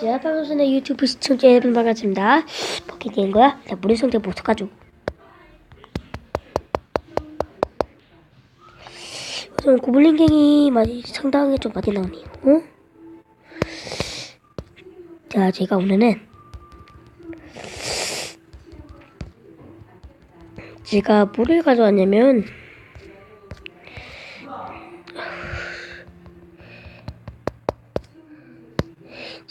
자, 방송의 유튜브 시청자 여러분 반갑습니다. 포켓게임 거야? 자, 무료 성대 못 가지고. 우선 고블린갱이 많이 상당히 좀 많이 나오네요. 어? 자, 제가 오늘은 제가 뭐를 가져왔냐면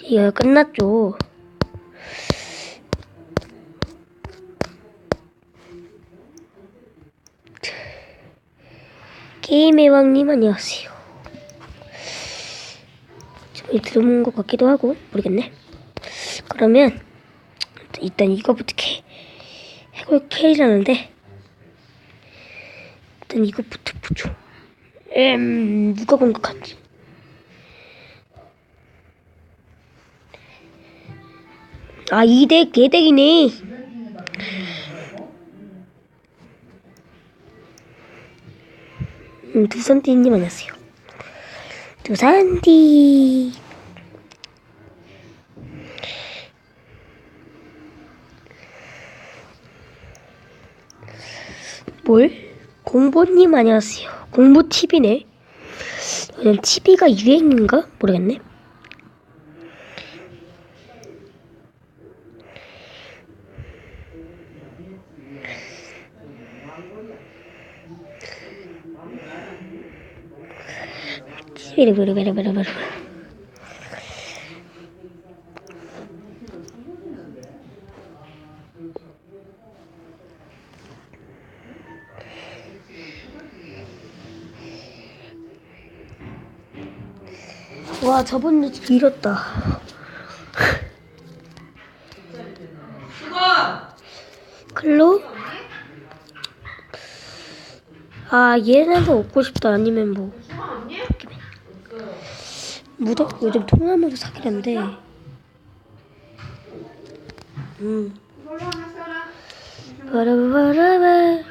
이거 끝났죠. 게임의 왕님 안녕하세요. 저기 들어온 것 같기도 하고 모르겠네. 그러면 일단 이거부터 캐 해골 캐리라는데 일단 이거부터 보죠. 음 누가 공격한지. 아, 이대 개대기네. 음, 두산디님 안녕하세요. 두산디. 뭘? 공보님 안녕하세요. 공보 TV네. 요즘 TV가 유행인가? 모르겠네. 비리비리비리비리비리. 와 저번 주 길었다. 클로? 아 얘네도 얻고 싶다 아니면 뭐 무덕 요즘 통화하면서 사귀는데 음 바라바라바.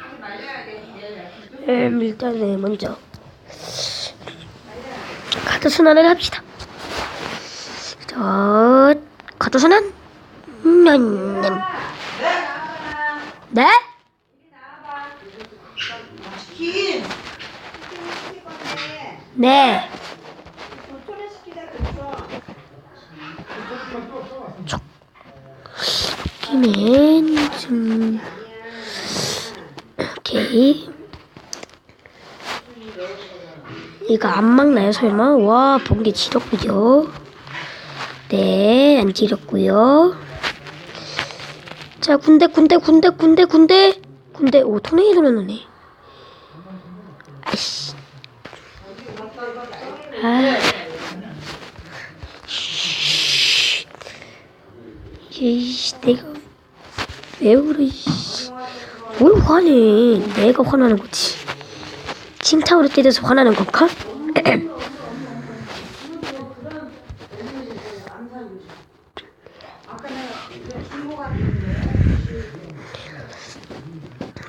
음 일단은 먼저. 카드 순환을 합시다. 저 카드 순환. 냠냠. 네? 치 킨네 끼면 좀 오케이 이거 안 막나요 설마? 와 번개 지렸고요. 네 안 지렸고요. 자 군대 군대 군대 군대 군대. 군대 오 토네이도로 나네. 아이씨. 아. 씨. 이씨 내가 왜 그래. 뭘 화내 내가 화나는 거지 칭찬으로 때려서 화나는 건가?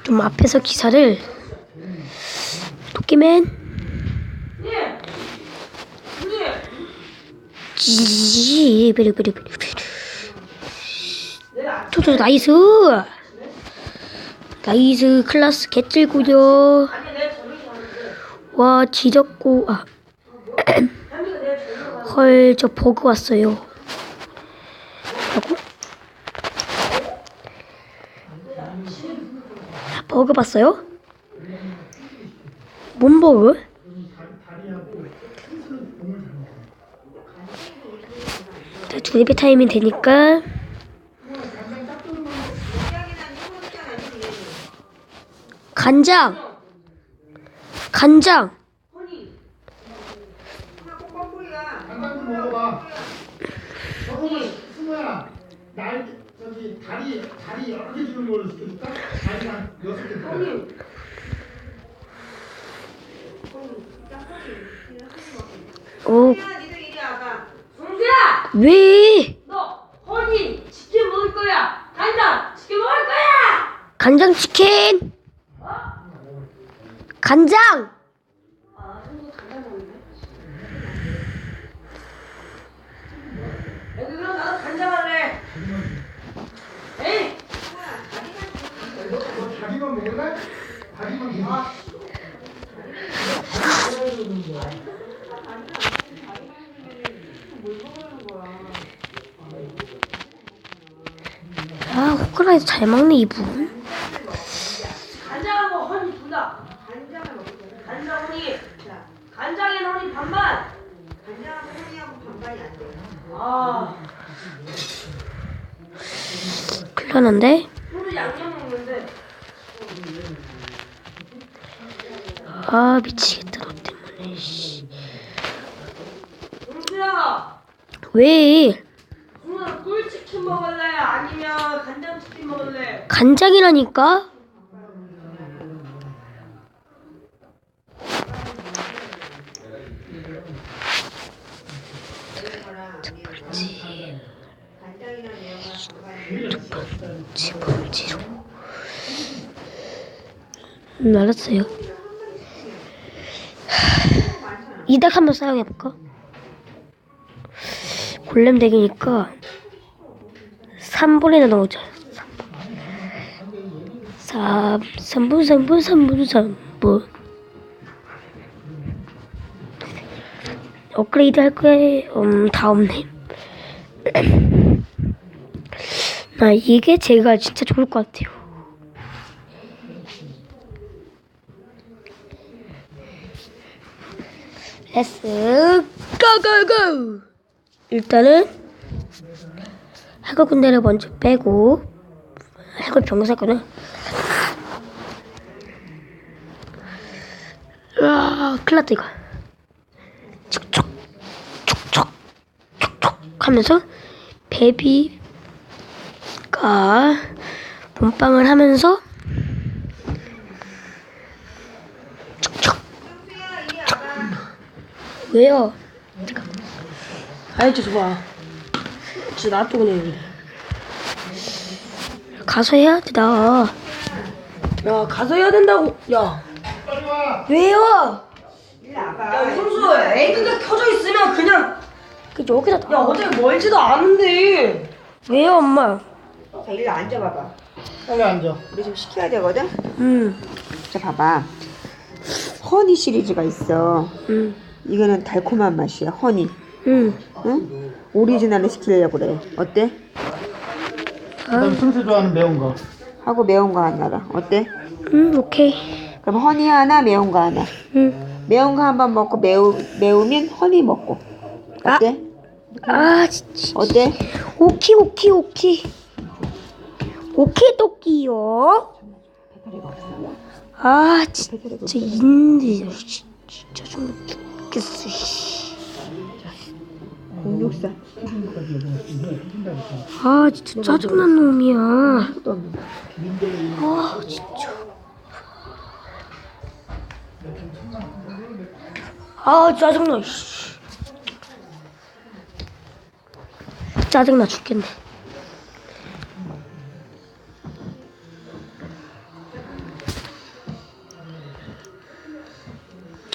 좀 앞에서 기사를 도끼맨 지비리비리비리 저저 나이스 나이스 클라스 개찔구요 와 지렸고 아 헐 저 버그 왔어요 라고? 버그 봤어요? 뭔 버그? 자, 조립이 타이밍 되니까 간장 간장 간장 좀 먹어봐. 저거는 승우야, 날 저기 다리 다리 여러 개 주는 걸로 시켜줄까? 다리 한 여섯 개. 더. 오야 니들 이리 와봐 동수야! 왜? 너 허니 치킨 먹을 거야! 간다! 치킨 먹을 거야! 간장 치킨 간장! 아, 호크라이즈 잘 먹네, 이 부분. 먹는데 아 미치겠다 너 때문에 씨. 왜? 간장이라니까 그렇지. 간장이랑 매운맛 반반이 지불지로 음 알았어요. 이닭 한번 사용해볼까? 골렘 덱이니까 3분이나 넣어줘. 3, 3분 3분 3분 3분 업그레이드 할 거에 음, 다 없네. 나 이게 제가 진짜 좋을 것 같아요 레츠 고고고 일단은 해골 군대를 먼저 빼고 해골 병사거는 아 큰일 났다 이거. 촉촉 촉촉 촉촉 하면서 베비가 몸빵을 하면서 촉촉 왜요? 아이 저 봐. 진짜 놔두고 그냥 가서 해야 돼, 나. 야 가서 해야 된다고 야. 왜요? 야, 형수, 애그가 켜져 있으면 그냥 그 여기다 야 어제 멀지도 않은데. 왜요, 엄마? 자, 일로 앉아봐봐. 빨리 앉아. 우리 좀 시켜야 되거든? 응, 자, 봐봐. 허니 시리즈가 있어. 응, 이거는 달콤한 맛이야, 허니. 응. 응? 오리지널을 시키려고 그래. 어때? 그다음 순수 좋아하는 매운 거. 하고 매운 거 하나라. 어때? 응, 오케이. 그럼 허니 하나, 매운 거 하나. 응. 매운 거 한번 먹고 매우 매우면 허니 먹고. 어때? 아, 진짜. 어때? 오키, 오키, 오키. 오키, 토끼요. 아, 진짜 인데. 진짜 좀 죽겠어, 씨. 공육사. 아, 진짜 짜증난 놈이야. 아, 진짜. 아, 짜증나, 씨. 짜증나 죽겠네.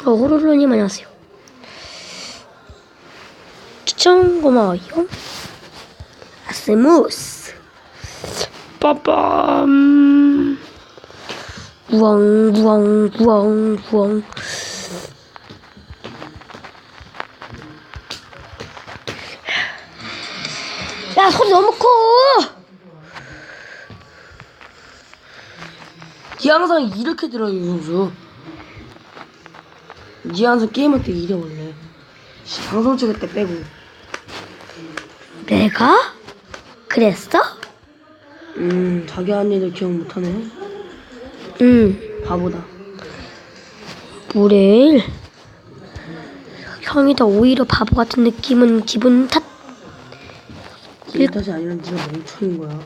어, 호로로님 안녕하세요. 추천 고마워요. 아스무스. 빠밤. 우왕, 우왕, 우왕, 우왕. 야, 소리 너무 커! 니 항상 이렇게 들어요 형수. 니 항상 게임할 때 이래 원래. 씨, 방송 찍을 때 빼고. 내가? 그랬어? 음 자기 한 일을 기억 못하네. 응. 바보다. 뭐래? 형이 더 오히려 바보 같은 느낌은 기분 탓. 일 탓이 아니라 네가 멍청인 거야.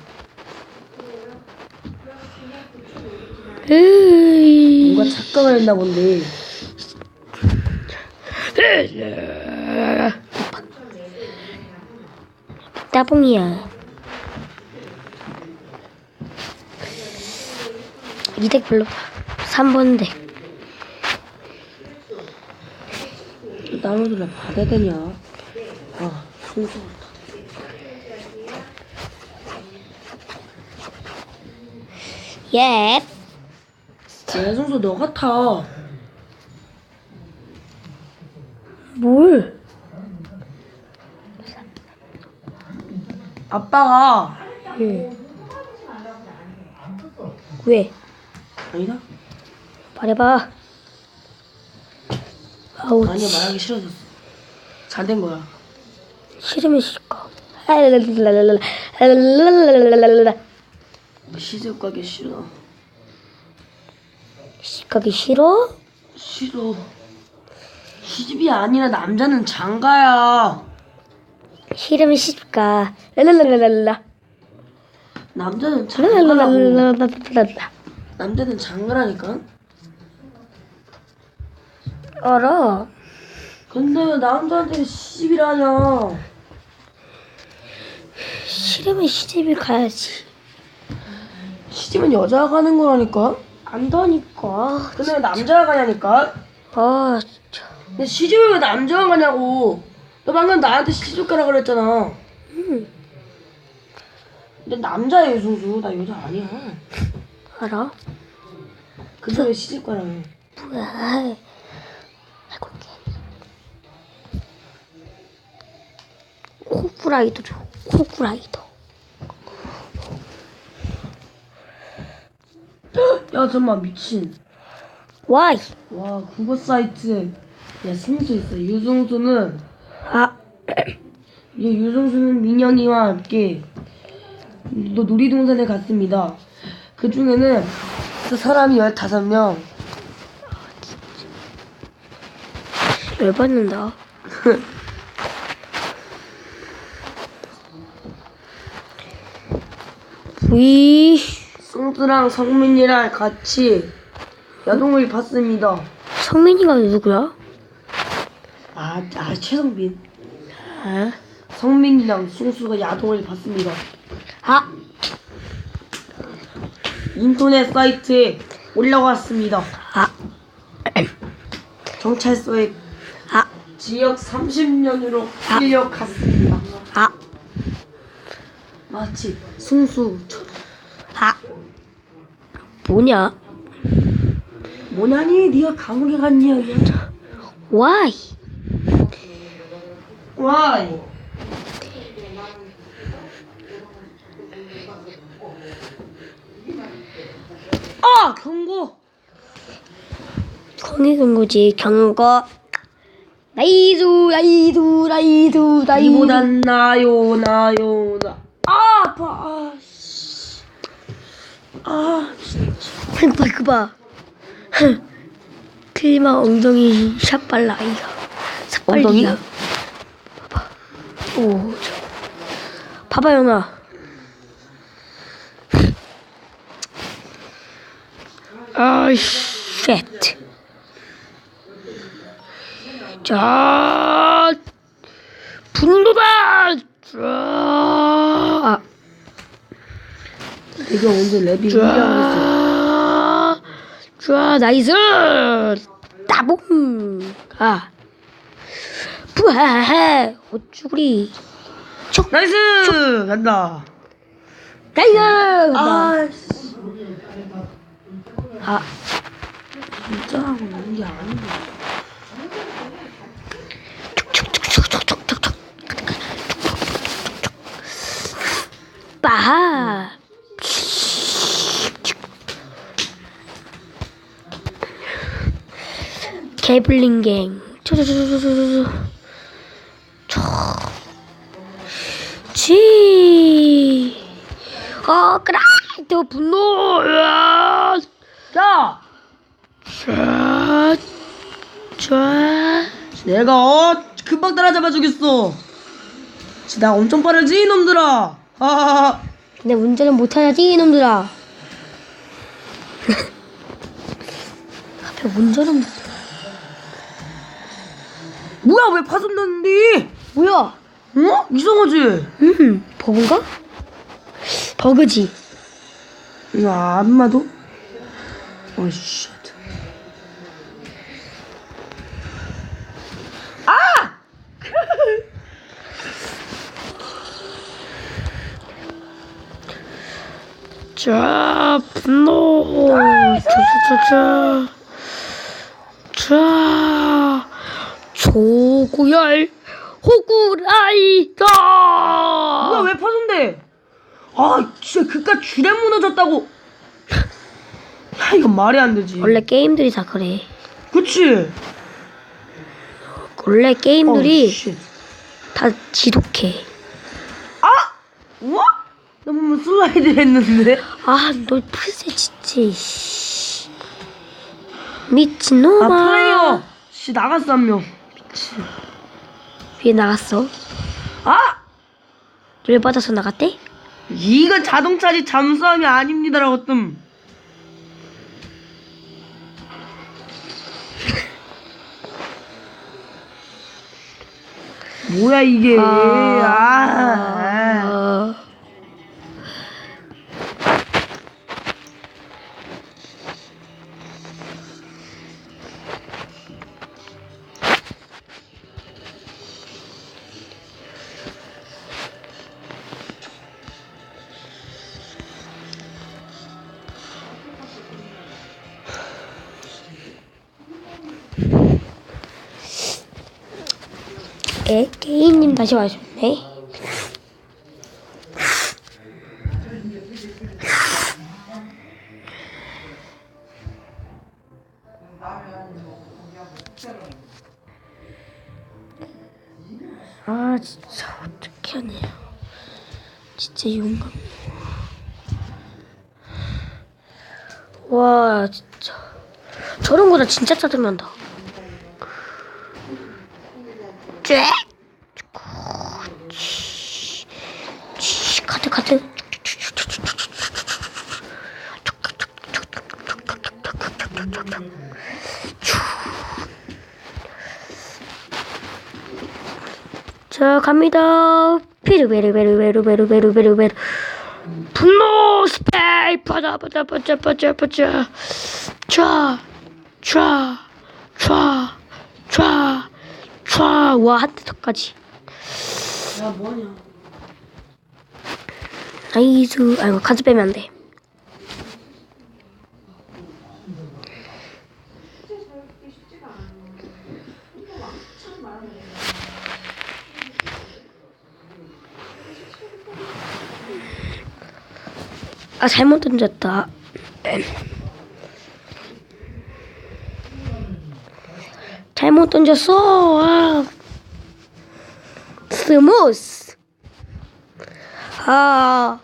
으이. 뭔가 착각을 했나 본데. 따봉이야. 이덱 별로 3번 덱. 나무들 나 받아야 되냐? 아, 충성. 예. 내 순서 너 같아. 뭘? 아빠가 예. 응. 왜? 아니다. 말해봐. 아우 아니야 씨. 말하기 싫어졌어. 잘 된 거야. 싫으면 싫까. 시집 가기 싫어. 시집 가기 싫어? 싫어. 시집이 아니라 남자는 장가야. 이름이 시집가. 랄랄랄랄라. 남자는 장가라고. 남자는 장가라니까. 알아. 근데 왜 남자한테 시집이라냐? 싫으면 시집을 가야지. 시집은 여자가 가는 거라니까. 안다니까. 근데 왜 남자가 가냐니까? 아. 근데 시집을 왜 남자가 가냐고. 너 방금 나한테 시집 가라 그랬잖아. 음, 근데 남자야 유승수. 나 여자 아니야. 알아? 근데 왜 시집 가라고? 뭐야. 해볼게. 코프라이더 줘. 코프라이더. 야 잠만 미친. 와이. 와 국어 사이트에 야 승수 있어. 유승수는 아, 이제 유승수는 민영이와 함께 또 놀이동산에 갔습니다. 그 중에는 그 사람이 15명. 열받는다. 위. 승수랑 성민이랑 같이 야동을 봤습니다. 성민이가 누구야? 아, 아 최성민. 아, 성민이랑 승수가 야동을 봤습니다. 아, 인터넷 사이트에 올라왔습니다. 아, 경찰서에 아, 지역 30년으로 끌려갔습니다. 아, 마치 승수 저- 아. 뭐냐? 뭐냐니 네가 감옥에 간 이야 와이. 아 경고. 성익은 거지 경고. 나이두 나이두 나이두 나이두. 이보단 나요 나요 나. 아 아파. 아, 씨. 아 진짜. 빨리 그 봐. 클리마 엉덩이 샷발라 아이가. 엉덩이? 오. 저. 봐봐 영아. 아이 쉣. 자. 분노다. 자. 아. 내가 언제 랩이? 쫙, 쫙, 나이스! 따봉! 아. 부하! 어쭈구리. 촉! 나이스 간다. 나이스! 아, 아 씨. 아, 진짜 하고 있는 게 아닌데. 촉촉촉촉촉촉촉. 빠하! 개블링 갱. 초초초초초초. 초. 또 분노! 야 쫙. 쫙. 내가 어 금방 따라잡아 주겠어. 지, 나 엄청 빠르지 이놈들아. 아 근데 운전을 못하냐지 이놈들아 앞에 운전은 못- 뭐야 왜 파손 났는데? 뭐야 어 이상하지? 음 버그인가? 버그지 야 안마도? 어씨. 자 분노 자자자자 자 촉. 도구열 호구라이다. 뭐야 왜 파손돼? 아 진짜 그깟 줄에 무너졌다고. 야 이건 말이 안 되지. 원래 게임들이 다 그래. 그치? 원래 게임들이. 다 지독해. 아! 우와? 나 보면 슬라이드 했는데. 아, 너 풀세 진짜. 씨. 미친놈아. 아 플레이어. 씨 나갔어 한 명. 미친. 위에 나갔어. 아! 열 받아서 나갔대? 이건 자동차지 잠수함이 아닙니다라고 뜸. 뭐야 이게? 아. 어. 다시 와주셨네. 아 진짜 어떻게 하냐. 진짜 용감 와 진짜. 저런 거나 진짜 짜증난다. 쨔 치, 카트 카트 자 갑니다. 피르베르베르베르베르베르베르 분노 스페이 빠자 빠자 빠자 빠자 빠자 촤촤촤촤촤와 한대턱까지. 야 뭐냐? 아이즈 아이고 카드 빼면 안돼 아 잘못 던졌다. 잘못 던졌어. 아. 스무스. 아.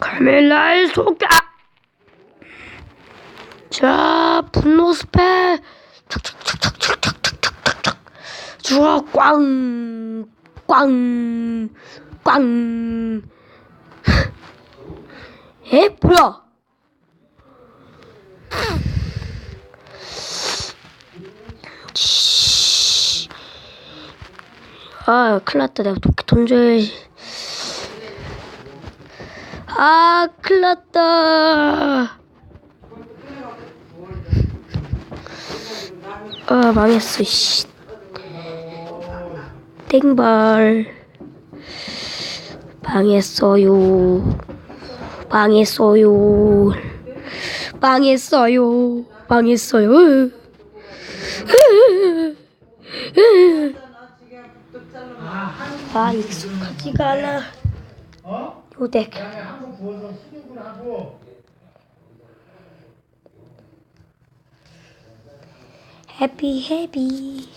카멜라의 속아 자 분노 스펠 촥촥촥촥촥촥촥촥 주어 꽝 꽝 꽝 에? 뭐야? 씨. 아, 큰일 났다. 내가 도끼 던져야지. 아, 큰일 났다. 아, 망했어, 씨. 땡발. 망했어요. 망했어요. 망했어요. 망했어요. 아 익숙하지가 않아. 어? 요덱. 해피 해피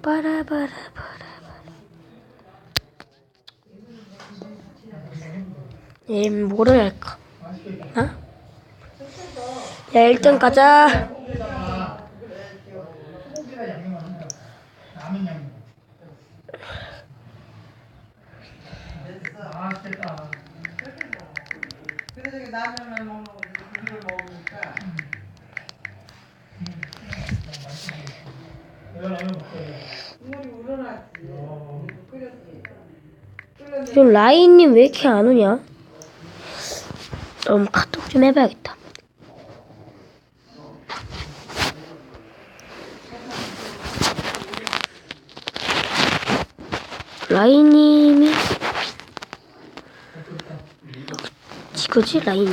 빠라바라바라바라 얘 뭐를 할까? 어? 야 일단 가자 그래서 나면을 먹는 거지, 국을 먹으니까. 저 라인님 왜 이렇게 안 오냐? 그럼 카톡 좀 해봐야겠다. 라인님이 그지 라인님.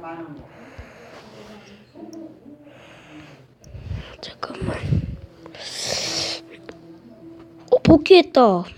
많은 거 잠깐만. 어 복귀했다.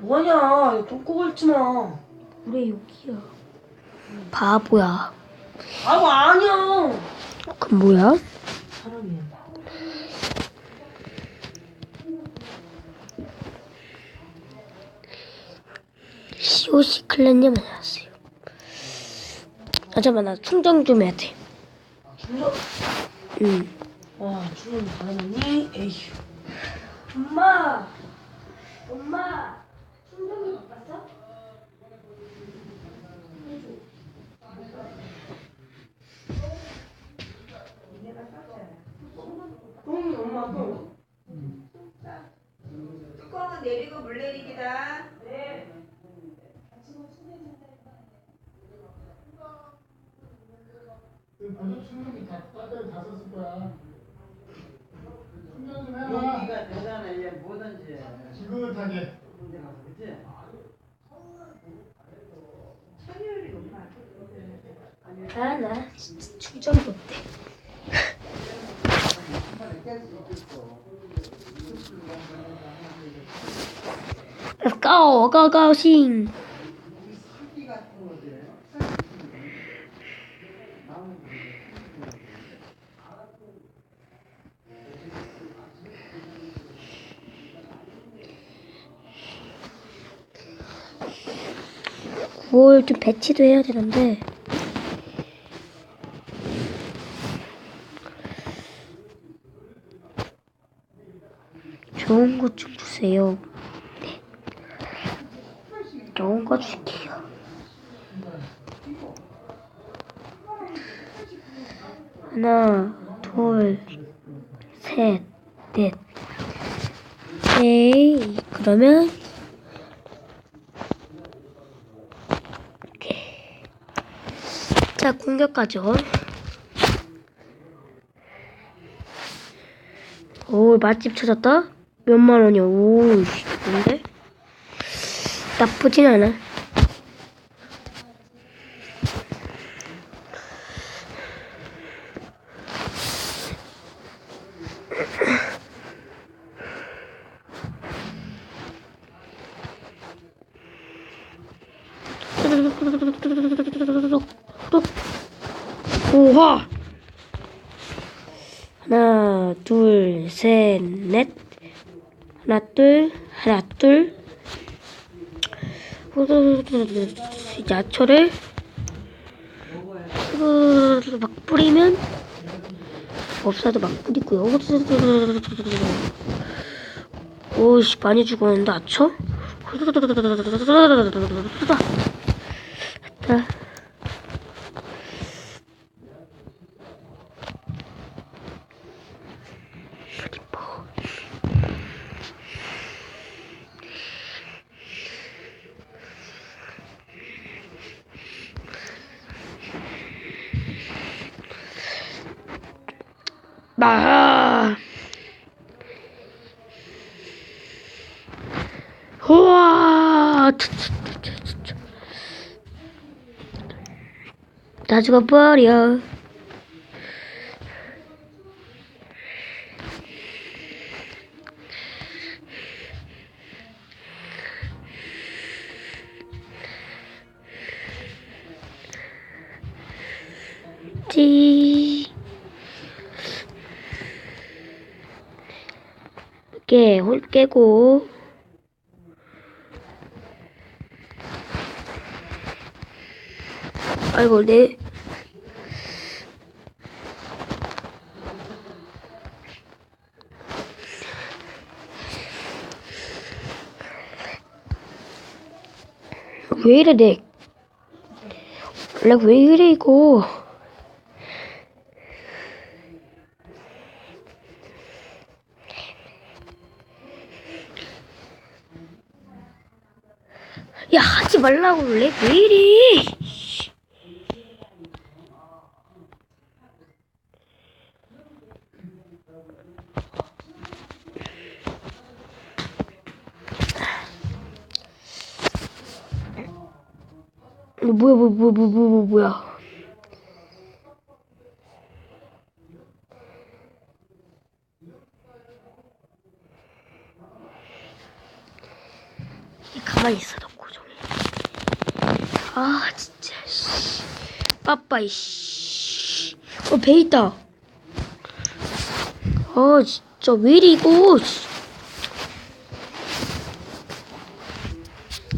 뭐하냐? 똥꼬 걸지 마. 그래 여기야. 바보야. 아무 아니야. 그럼 뭐야? 사람이야. 시오시 클랜님 안녕하세요. 아 잠깐만 나 충전 좀 해야 돼. 충전? 응. 와, 충전 가능하니? 에휴. 엄마. 엄마. 충전기 바꿨어? 똥이 엄마 똥. 뚜껑은 내리고 물 내리기다. 벌써 충전기 다 따뜻하게 다 썼을 거야. 충전 좀 해라. 용기가 대단해 얘 뭐든지 지긋하게. 군대 가서 그치? 아나 진짜 충전기 없대. Let's go, go, go, sing. 기 뭘 좀 배치도 해야 되는데. 좋은 것 좀 주세요. 네. 좋은 거 줄게요. 하나, 둘, 셋, 넷. 오케이. 그러면 자, 공격하죠. 오, 맛집 찾았다. 몇만 원이야. 오, 씨, 뭔데? 나쁘진 않아. 오화 하나 둘 셋 넷. 하나 둘 하나 둘. 야채를 막 뿌리면 없어도 막 뿌리고요. 오씨 많이 죽었는데 아쳐? 나 우와. 다 죽어버려 깨고. 아이고 내. 왜 이래 내. 원래 왜 이래 이거 야 하지 말라고 왜, 왜 이래? 이거 뭐야 뭐야 뭐야 뭐야 뭐야 뭐야? 이 가만히 있어 너 고정해 아 진짜 씨 빠빠이 씨 어 배 있다 아 진짜 왜 이리 이거 씨.